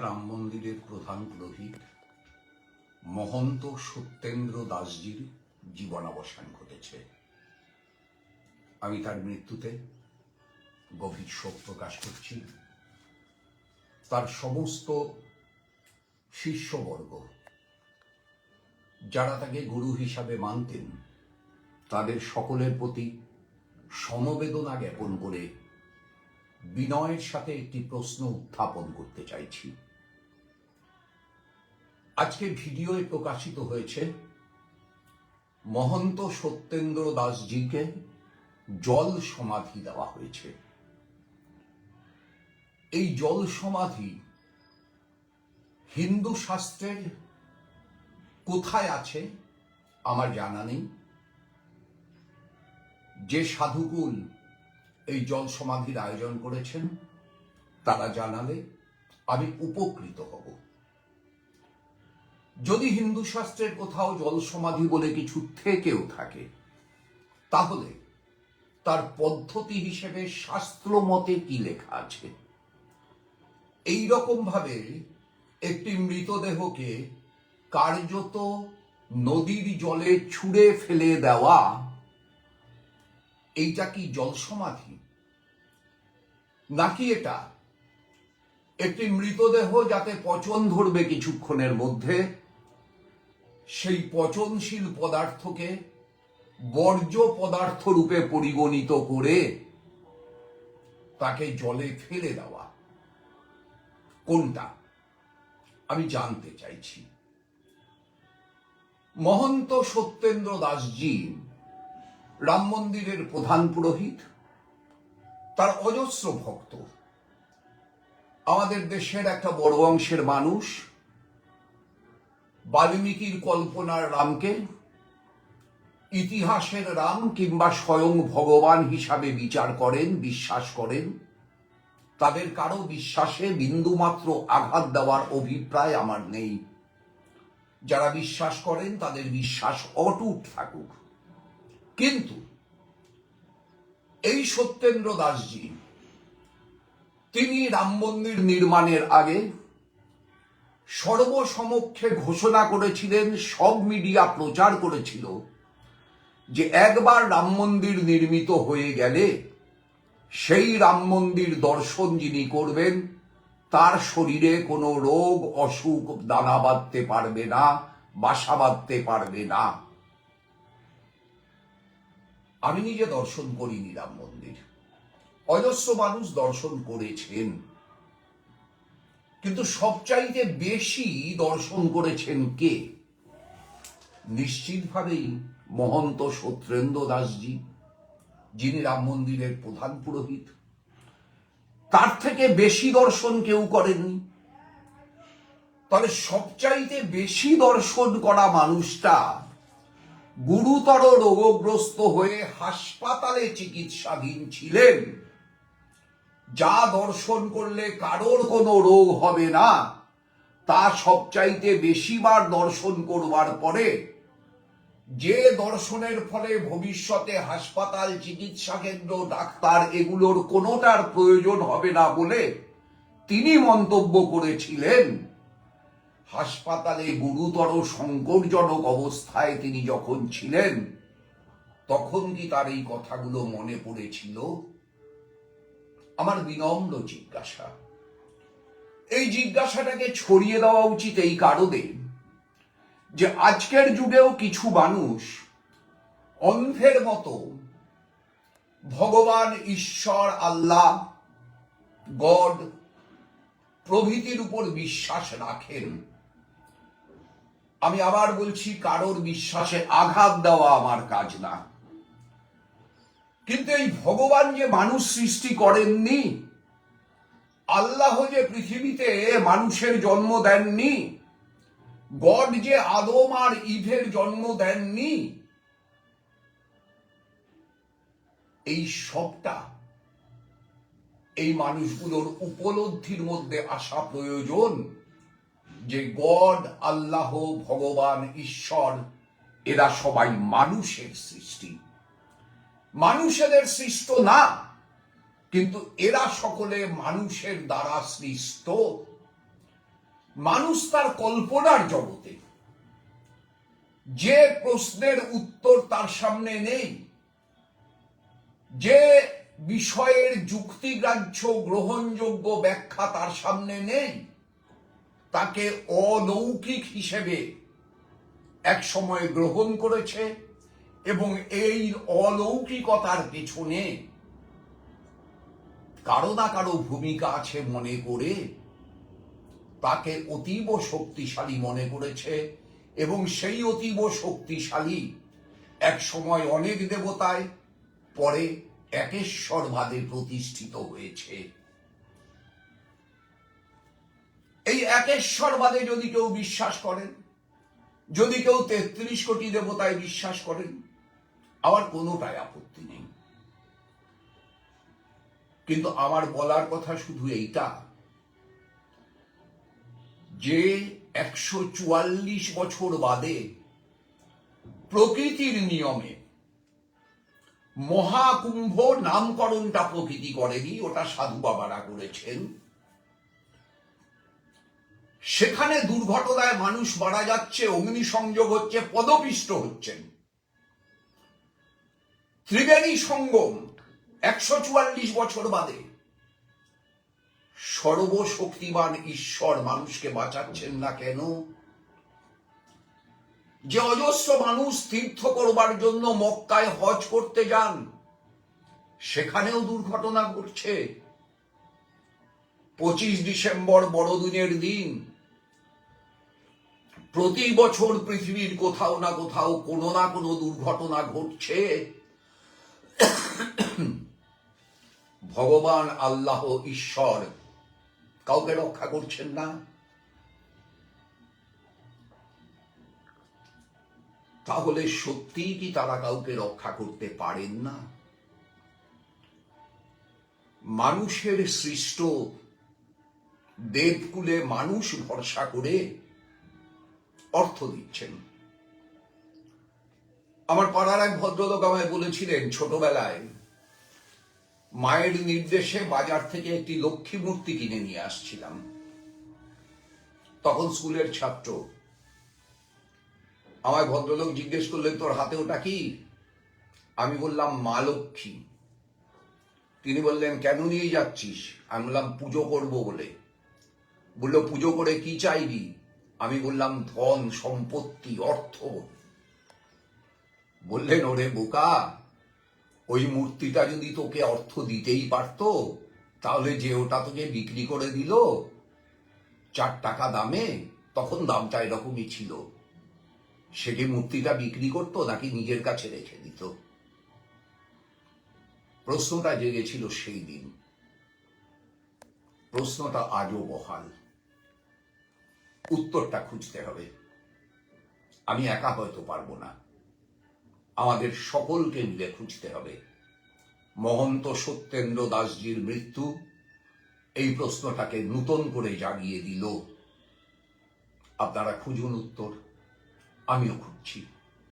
রাম মন্দিরের প্রধান পুরোহিত, মহন্ত সত্যেন্দ্র দাসজির জীবনাবসান ঘটেছে। আমি তার মৃত্যুতে গভীর শোক প্রকাশ করছি। তার সমস্ত শিষ্যবর্গ, যারা তাকে গুরু হিসাবে মানতেন, তাদের সকলের প্রতি সমবেদনা জ্ঞাপন করে বিনয়ের সাথে একটি প্রশ্ন উত্থাপন করতে চাইছি। আজকে ভিডিওয়ে প্রকাশিত হয়েছে মহন্ত সত্যেন্দ্র দাসজিকে জল সমাধি দেওয়া হয়েছে। এই জল সমাধি হিন্দু শাস্ত্রের কোথায় আছে আমার জানা নেই। যে সাধুকুল এই জল সমাধির আয়োজন করেছেন, তারা জানালে আমি উপকৃত হব। যদি হিন্দু শাস্ত্রের কোথাও জল সমাধি বলে কিছু থেকেও থাকে, তাহলে তার পদ্ধতি হিসেবে শাস্ত্র মতে কি লেখা আছে? এই রকম ভাবে একটি মৃতদেহকে কার্যত নদীর জলে ছুঁড়ে ফেলে দেওয়া, এইটা কি জল সমাধি নাকি এটা একটি মৃতদেহ যাতে পচন ধরবে কিছুক্ষণের মধ্যে? সেই পচনশীল পদার্থকে বর্জ্য পদার্থ রূপে পরিগণিত করে তাকে জলে ফেলে দেওয়া। কোনটা? আমি জানতে চাইছি। মহন্ত সত্যেন্দ্র দাসজি রাম মন্দিরের প্রধান পুরোহিত, তার অজস্র ভক্ত। আমাদের দেশের একটা বড় অংশের মানুষ বাল্মীকির কল্পনার রামকে, ইতিহাসের রাম কিংবা স্বয়ং ভগবান হিসাবে বিচার করেন, বিশ্বাস করেন। তাদের কারও বিশ্বাসে বিন্দুমাত্র আঘাত দেওয়ার অভিপ্রায় আমার নেই। যারা বিশ্বাস করেন, তাদের বিশ্বাস অটুট থাকুক। কিন্তু এই সত্যেন্দ্র দাসজি তিনি রাম মন্দির নির্মাণের আগে সর্বসমক্ষে ঘোষণা করেছিলেন, সব মিডিয়া প্রচার করেছিল, যে একবার রাম মন্দির নির্মিত হয়ে গেলে সেই রাম মন্দির দর্শন যিনি করবেন, তার শরীরে কোনো রোগ, অসুখ, দানা বাঁধতে পারবে না, বাসা বাঁধতে পারবে না। আমি নিজে দর্শন করিনি রাম মন্দির। অজস্র মানুষ দর্শন করেছেন। কিন্তু সবচাইতে বেশি দর্শন করেছেন কে? নিশ্চিতভাবেই মহন্ত সত্যেন্দ্র দাসজি যিনি রাম মন্দিরের প্রধান পুরোহিত। তার থেকে বেশি দর্শন কেউ করেননি। তাহলে সবচাইতে বেশি দর্শন করা মানুষটা গুরুতর রোগগ্রস্ত হয়ে হাসপাতালে চিকিৎসাধীন ছিলেন। যা দর্শন করলে কারোর কোনো রোগ হবে না, তা সবচাইতে বেশিবার দর্শন করবার পরে, যে দর্শনের ফলে ভবিষ্যতে হাসপাতাল, চিকিৎসা কেন্দ্র, ডাক্তার এগুলোর কোনোটার প্রয়োজন হবে না বলে তিনি মন্তব্য করেছিলেন। হাসপাতালে গুরুতর সংকটজনক অবস্থায় তিনি যখন ছিলেন, তখন কি তার এই কথাগুলো মনে পড়েছিল? আমার বিনম্র জিজ্ঞাসা। এই জিজ্ঞাসাটাকে ছড়িয়ে দেওয়া উচিত এই কারণে যে আজকের যুগেও কিছু মানুষ অন্ধের মতো ভগবান, ঈশ্বর, আল্লাহ, গড প্রভৃতির উপর বিশ্বাস রাখেন। আমি আবার বলছি, কারোর বিশ্বাসে আঘাত দেওয়া আমার কাজ না। কিন্তু এই ভগবান যে মানুষ সৃষ্টি করেননি, আল্লাহ যে পৃথিবীতে মানুষের জন্ম দেননি, গড যে আদম আর ইভের জন্ম দেননি, এই সবটা এই মানুষগুলোর উপলব্ধির মধ্যে আসা প্রয়োজন যে গড, আল্লাহ, ভগবান, ঈশ্বর, এরা সবাই মানুষের সৃষ্টি। মানুষেদের সৃষ্ট না, কিন্তু এরা সকলে মানুষের দ্বারা সৃষ্ট। মানুষ তার কল্পনার জগতে। যে প্রশ্নের উত্তর তার সামনে নেই, যে বিষয়ের যুক্তিগ্রাহ্য গ্রহণযোগ্য ব্যাখ্যা তার সামনে নেই, তাকে অলৌকিক হিসেবে এক সময় গ্রহণ করেছে। এবং এই অলৌকিকতার পেছনে কারও না কারও ভূমিকা আছে মনে করে, তাকে অতীব শক্তিশালী মনে করেছে এবং সেই অতীব শক্তিশালী এক সময় অনেক দেবতায়, পরে একেশ্বরবাদে প্রতিষ্ঠিত হয়েছে। এই একেশ্বরবাদে যদি কেউ বিশ্বাস করেন, যদি কেউ তেত্রিশ কোটি দেবতায় বিশ্বাস করেন আমার কোনোটাই আপত্তি নেই। কিন্তু আমার বলার কথা শুধু এইটা, যে একশো চুয়াল্লিশ বছর বাদে প্রকৃতির নিয়মে মহাকুম্ভ নামকরণটা প্রকৃতি করেনি, ওটা সাধু বাবারা করেছেন। সেখানে দুর্ঘটনায় মানুষ মারা যাচ্ছে, অগ্নিসংযোগ হচ্ছে, পদপিষ্ট হচ্ছেন। ত্রিবেণী সঙ্গম একশো চুয়াল্লিশ বছর বাদে। সর্বশক্তিমান ঈশ্বর মানুষকে বাঁচাচ্ছেন না কেন? যে অজস্র মানুষ তীর্থ করবার জন্য মক্কায় হজ করতে যান, সেখানেও দুর্ঘটনা ঘটছে। পঁচিশ ডিসেম্বর বড়দিনের দিন, প্রতি বছর পৃথিবীর কোথাও না কোথাও কোনো না কোনো দুর্ঘটনা ঘটছে। ভগবান আল্লাহ ঈশ্বর কাউকে রক্ষা করছেন না? তাহলে সত্যিই কি তারা কাউকে রক্ষা করতে পারেন না? মানুষের সৃষ্ট দেবকুলে মানুষ ভরসা করে অর্থ দিচ্ছেন। আমার পাড়ার এক ভদ্রলোক আমায় বলেছিলেন ছোটবেলায়, মায়ের নির্দেশে বাজার থেকে একটি লক্ষ্মী মূর্তি কিনে নিয়ে আসছিলাম। তখন স্কুলের ছাত্র। আমায় ভদ্রলোক জিজ্ঞেস করলেন, তোর হাতে ওটা কি? আমি বললাম, মা লক্ষ্মী। তিনি বললেন, কেন নিয়ে যাচ্ছিস? আমি বললাম, পুজো করব বলে। বলল, পুজো করে কি চাইবি? আমি বললাম, ধন, সম্পত্তি অর্থ বললেন, ওরে বোকা, ওই মূর্তিটা যদি তোকে অর্থ দিতেই পারতো, তাহলে যে ওটা তোকে বিক্রি করে দিল, চার টাকা দামে, তখন দামটা এরকমই ছিল। সে কি মূর্তিটা বিক্রি করতো, নাকি নিজের কাছে রেখে দিত? প্রশ্নটা জেগেছিল সেই দিন। প্রশ্নটা আজও বহাল। উত্তরটা খুঁজতে হবে। আমি একা হয়তো পারব না। আমাদের সকলকে মিলে খুঁজতে হবে। মহন্ত সত্যেন্দ্র দাসজির মৃত্যু এই প্রশ্নটাকে নূতন করে জাগিয়ে দিল। আপনারা খুঁজুন উত্তর, আমিও খুঁজছি।